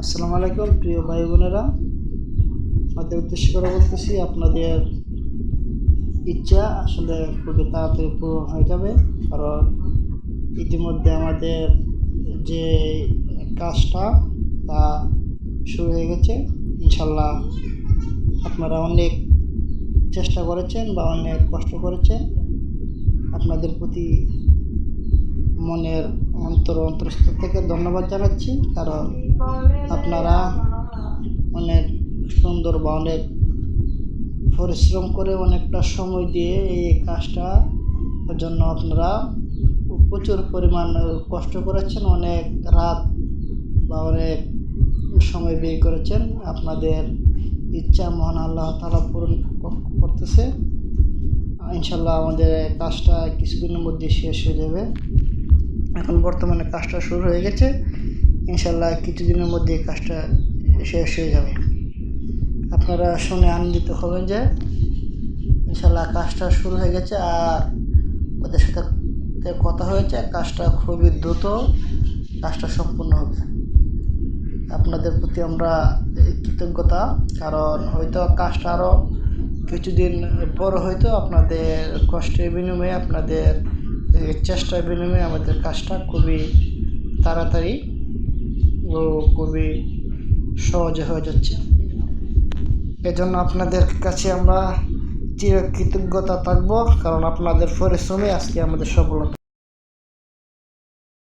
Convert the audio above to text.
আসসালামু আলাইকুম, প্রিয় ভাই বোনেরা। আমাদের উদ্দেশ্য করে বলতেছি, আপনাদের ইচ্ছা আসলে খুবই তাড়াতাড়ি পূরণ হয়ে যাবে, কারণ ইতিমধ্যে আমাদের যে কাজটা, তা শুরু হয়ে গেছে। ইনশাল্লাহ আপনারা অনেক চেষ্টা করেছেন বা অনেক কষ্ট করেছেন। আপনাদের প্রতি মনের অন্তর অন্তরস্থ থেকে ধন্যবাদ জানাচ্ছি, কারণ আপনারা অনেক সুন্দর বা অনেক পরিশ্রম করে অনেকটা সময় দিয়ে এই কাজটা জন্য আপনারা প্রচুর পরিমাণ কষ্ট করেছেন, অনেক রাত বা অনেক সময় ব্যয় করেছেন। আপনাদের ইচ্ছা মহান আল্লাহ তালা পূরণ করতেছে। ইনশাল্লাহ আমাদের কাজটা কিছুদিনের মধ্যে শেষ হয়ে যাবে। এখন বর্তমানে কাজটা শুরু হয়ে গেছে। ইনশাল্লাহ কিছুদিনের মধ্যে কাজটা শেষ হয়ে যাবে। আপনারা শুনে আনন্দিত হবেন যে ইনশাল্লাহ কাজটা শুরু হয়ে গেছে আর ওদের সাথে কথা হয়েছে, কাজটা খুবই দ্রুত, কাজটা সম্পূর্ণ হবে। আপনাদের প্রতি আমরা কৃতজ্ঞতা, কারণ হয়তো কাজটা আরও কিছুদিন বড় হয়তো আপনাদের কষ্টের বিনিময়ে আপনাদের চেষ্টার বিনিময়ে আমাদের কাজটা খুবই তাড়াতাড়ি ও খুবই সহজে হয়ে যাচ্ছে। এজন্য আপনাদের কাছে আমরা চিরকৃতজ্ঞতা থাকব, কারণ আপনাদের পরিশ্রমে আজকে আমাদের সফলতা।